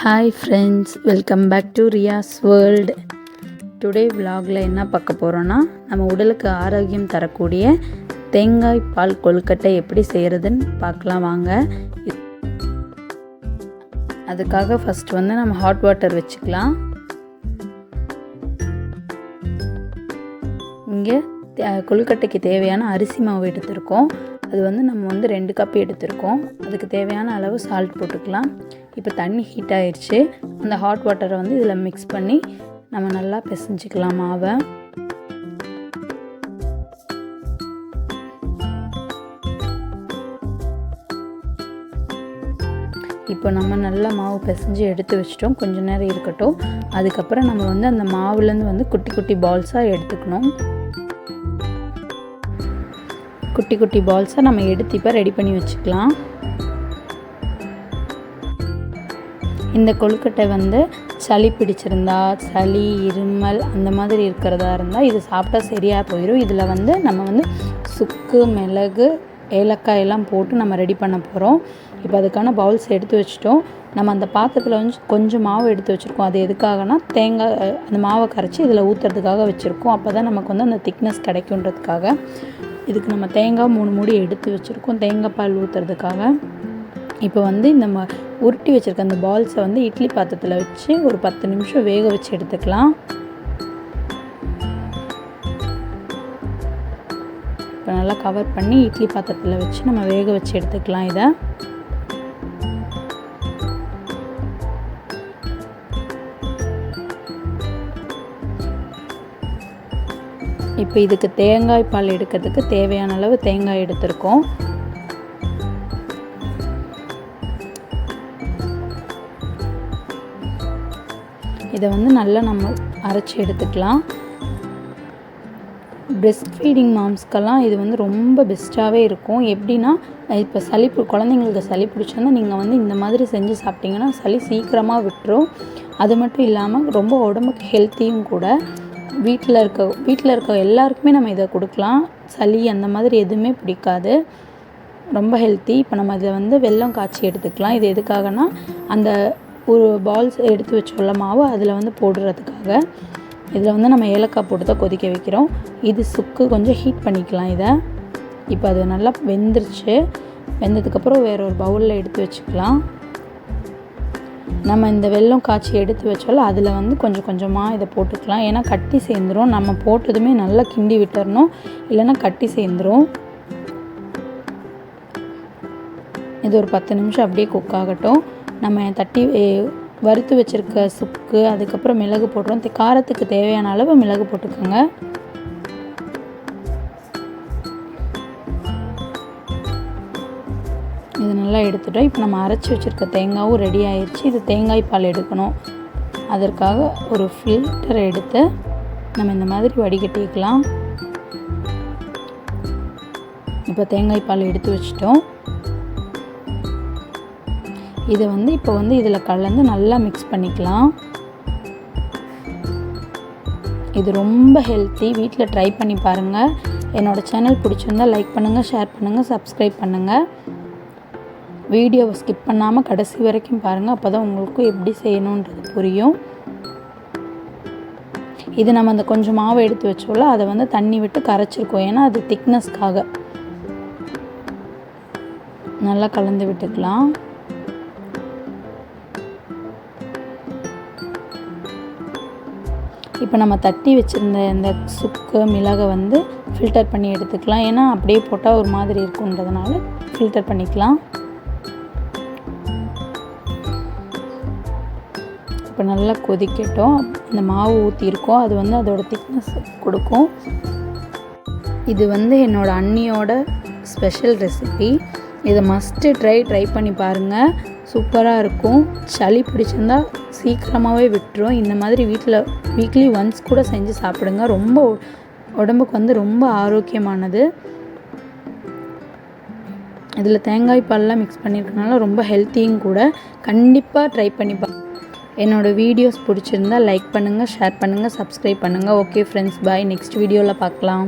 Hi friends welcome back to Riyas world today விலாகில் என்ன பார்க்க போகிறோன்னா நம்ம உடலுக்கு ஆரோக்கியம் தரக்கூடிய தேங்காய் பால் கொழுக்கட்டை எப்படி செய்கிறதுன்னு பார்க்கலாம் வாங்க. அதுக்காக ஃபஸ்ட் வந்து நம்ம ஹாட் வாட்டர் வச்சுக்கலாம். இங்கே கொழுக்கட்டைக்கு தேவையான அரிசி மாவு எடுத்திருக்கோம். அது வந்து நம்ம வந்து ரெண்டு கப் எடுத்திருக்கோம். அதுக்கு தேவையான அளவு சால்ட் போட்டுக்கலாம். இப்போ தண்ணி ஹீட் ஆயிடுச்சு அந்த ஹாட் வாட்டரை வந்து இதில் மிக்ஸ் பண்ணி நம்ம நல்லா பிசைஞ்சிக்கலாம் மாவை. இப்போ நம்ம நல்லா மாவு பிசைஞ்சு எடுத்து வச்சிட்டோம். கொஞ்ச நேரம் இருக்கட்டும். அதுக்கப்புறம் நம்ம வந்து அந்த மாவுலேருந்து வந்து குட்டி குட்டி பால்ஸாக எடுத்துக்கணும். குட்டி குட்டி பால்ஸாக நம்ம எடுத்து இப்போ ரெடி பண்ணி வச்சுக்கலாம். இந்த கொழுக்கட்டை வந்து சளி பிடிச்சிருந்தா சளி இருமல் அந்த மாதிரி இருக்கிறதா இருந்தால் இது சாப்பிட்டா சரியாக போயிடும் இதில் வந்து நம்ம வந்து சுக்கு மிளகு ஏலக்காய் எல்லாம் போட்டு நம்ம ரெடி பண்ண போகிறோம் இப்போ அதுக்கான பவுல்ஸ் எடுத்து வச்சுட்டோம். நம்ம அந்த பாத்திரத்தில் வந்து கொஞ்சம் மாவு எடுத்து வச்சுருக்கோம். அது எதுக்காகனா தேங்காய் அந்த மாவை கரைச்சி இதில் ஊற்றுறதுக்காக வச்சுருக்கோம். அப்போ தான் நமக்கு வந்து அந்த திக்னஸ் கிடைக்குன்றதுக்காக இதுக்கு நம்ம தேங்காய் மூணு மூடி எடுத்து வச்சுருக்கோம். தேங்காய் பால் ஊற்றுறதுக்காக இப்போ வந்து இந்த ம உருட்டி வச்சுருக்க அந்த பால்ஸை வந்து இட்லி பாத்திரத்தில் வச்சு ஒரு பத்து நிமிஷம் வேக வச்சு எடுத்துக்கலாம். இப்போ நல்லா கவர் பண்ணி இட்லி பாத்திரத்தில் வச்சு நம்ம வேக வச்சு எடுத்துக்கலாம் இதை. இப்போ இதுக்கு தேங்காய் பால் எடுக்கிறதுக்கு தேவையான அளவு தேங்காய் எடுத்திருக்கோம். இதை வந்து நல்லா நம்ம அரைச்சி எடுத்துக்கலாம். பிரெஸ்ட் ஃபீடிங் மாம்ஸ்க்கெல்லாம் இது வந்து ரொம்ப பெஸ்ட்டாகவே இருக்கும். எப்படின்னா இப்போ சளி குழந்தைங்களுக்கு சளி பிடிச்சிருந்தா நீங்கள் வந்து இந்த மாதிரி செஞ்சு சாப்பிட்டீங்கன்னா சளி சீக்கிரமாக விட்டுரும். அது மட்டும் இல்லாமல் ரொம்ப உடம்புக்கு ஹெல்த்தியும் கூட. வீட்டில் இருக்க வீட்டில் இருக்க எல்லாருக்குமே நம்ம இதை கொடுக்கலாம். சளி அந்த மாதிரி எதுவுமே பிடிக்காது. ரொம்ப ஹெல்த்தி இப்போ நம்ம இதை வந்து வெல்லம் காய்ச்சி எடுத்துக்கலாம். இது எதுக்காகனா அந்த ஒரு பால்ஸ் எடுத்து வச்சுள்ள மாவு அதில் வந்து போடுறதுக்காக. இதில் வந்து நம்ம ஏலக்காய் போட்டு தான் கொதிக்க வைக்கிறோம். இது சுக்கு கொஞ்சம் ஹீட் பண்ணிக்கலாம் இதை. இப்போ அது நல்லா வெந்துருச்சு. வெந்ததுக்கப்புறம் வேற ஒரு பவுலில் எடுத்து வச்சுக்கலாம். நம்ம இந்த வெள்ளம் காய்ச்சி எடுத்து வச்சாலும் அதில் வந்து கொஞ்சம் கொஞ்சமாக இதை போட்டுக்கலாம். ஏன்னா கட்டி சேர்ந்துடும் நம்ம போட்டதுமே நல்லா கிண்டி விட்டுறணும். இல்லைன்னா கட்டி சேர்ந்துடும் இது ஒரு பத்து நிமிஷம் அப்படியே குக் ஆகட்டும். நம்ம தட்டி வறுத்து வச்சுருக்க சுக்கு அதுக்கப்புறம் மிளகு போடுறோம் காரத்துக்கு தேவையான அளவு மிளகு போட்டுக்கோங்க. இது நல்லா எடுத்துட்டோம். இப்போ நம்ம அரைச்சி வச்சிருக்க தேங்காயும் ரெடி ஆயிடுச்சு இது தேங்காய் பால் எடுக்கணும். அதற்காக ஒரு ஃபில்டரை எடுத்து நம்ம இந்த மாதிரி வடிகட்டிக்கலாம். இப்போ தேங்காய் பால் எடுத்து வச்சிட்டோம். இதை வந்து இப்போ வந்து இதில் கலந்து நல்லா மிக்ஸ் பண்ணிக்கலாம். இது ரொம்ப ஹெல்த்தி வீட்டில் ட்ரை பண்ணி பாருங்கள் என்னோடய சேனல் பிடிச்சிருந்தா லைக் பண்ணுங்கள் ஷேர் பண்ணுங்கள் சப்ஸ்கிரைப் பண்ணுங்கள் வீடியோவை ஸ்கிப் பண்ணாமல் கடைசி வரைக்கும் பாருங்கள் அப்போ தான் உங்களுக்கு எப்படி செய்யணுன்றது புரியும். இது நம்ம அந்த கொஞ்சம் மாவு எடுத்து வச்சோம்ல அதை வந்து தண்ணி விட்டு கரைச்சிருக்கோம். ஏன்னா அது திக்னஸ்க்காக நல்லா கலந்து விட்டுக்கலாம். இப்போ நம்ம தட்டி வச்சுருந்த இந்த சுக்கு மிளகை வந்து ஃபில்டர் பண்ணி எடுத்துக்கலாம். ஏன்னா அப்படியே போட்டால் ஒரு மாதிரி இருக்குன்றதுனால ஃபில்டர் பண்ணிக்கலாம். இப்போ நல்லா கொதிக்கட்டும். இந்த மாவு ஊற்றிருக்கோம் அது வந்து அதோட திக்னஸ் கொடுக்கும். இது வந்து என்னோடய அண்ணியோட ஸ்பெஷல் ரெசிபி இதை மஸ்ட்டு ட்ரை ட்ரை பண்ணி பாருங்கள் சூப்பராக இருக்கும். சளி பிடிச்சிருந்தா சீக்கிரமாகவே விட்டுரும். இந்த மாதிரி வீட்டில் வீக்லி ஒன்ஸ் கூட செஞ்சு சாப்பிடுங்க. ரொம்ப உடம்புக்கு வந்து ரொம்ப ஆரோக்கியமானது. இதில் தேங்காய் பால்லாம் மிக்ஸ் பண்ணியிருக்கனால ரொம்ப ஹெல்த்தியும் கூட. கண்டிப்பாக ட்ரை பண்ணி பா என்னோடய வீடியோஸ் பிடிச்சிருந்தா லைக் பண்ணுங்கள் ஷேர் பண்ணுங்கள் சப்ஸ்கிரைப் பண்ணுங்கள் ஓகே ஃப்ரெண்ட்ஸ் பாய் நெக்ஸ்ட் வீடியோவில் பார்க்கலாம்.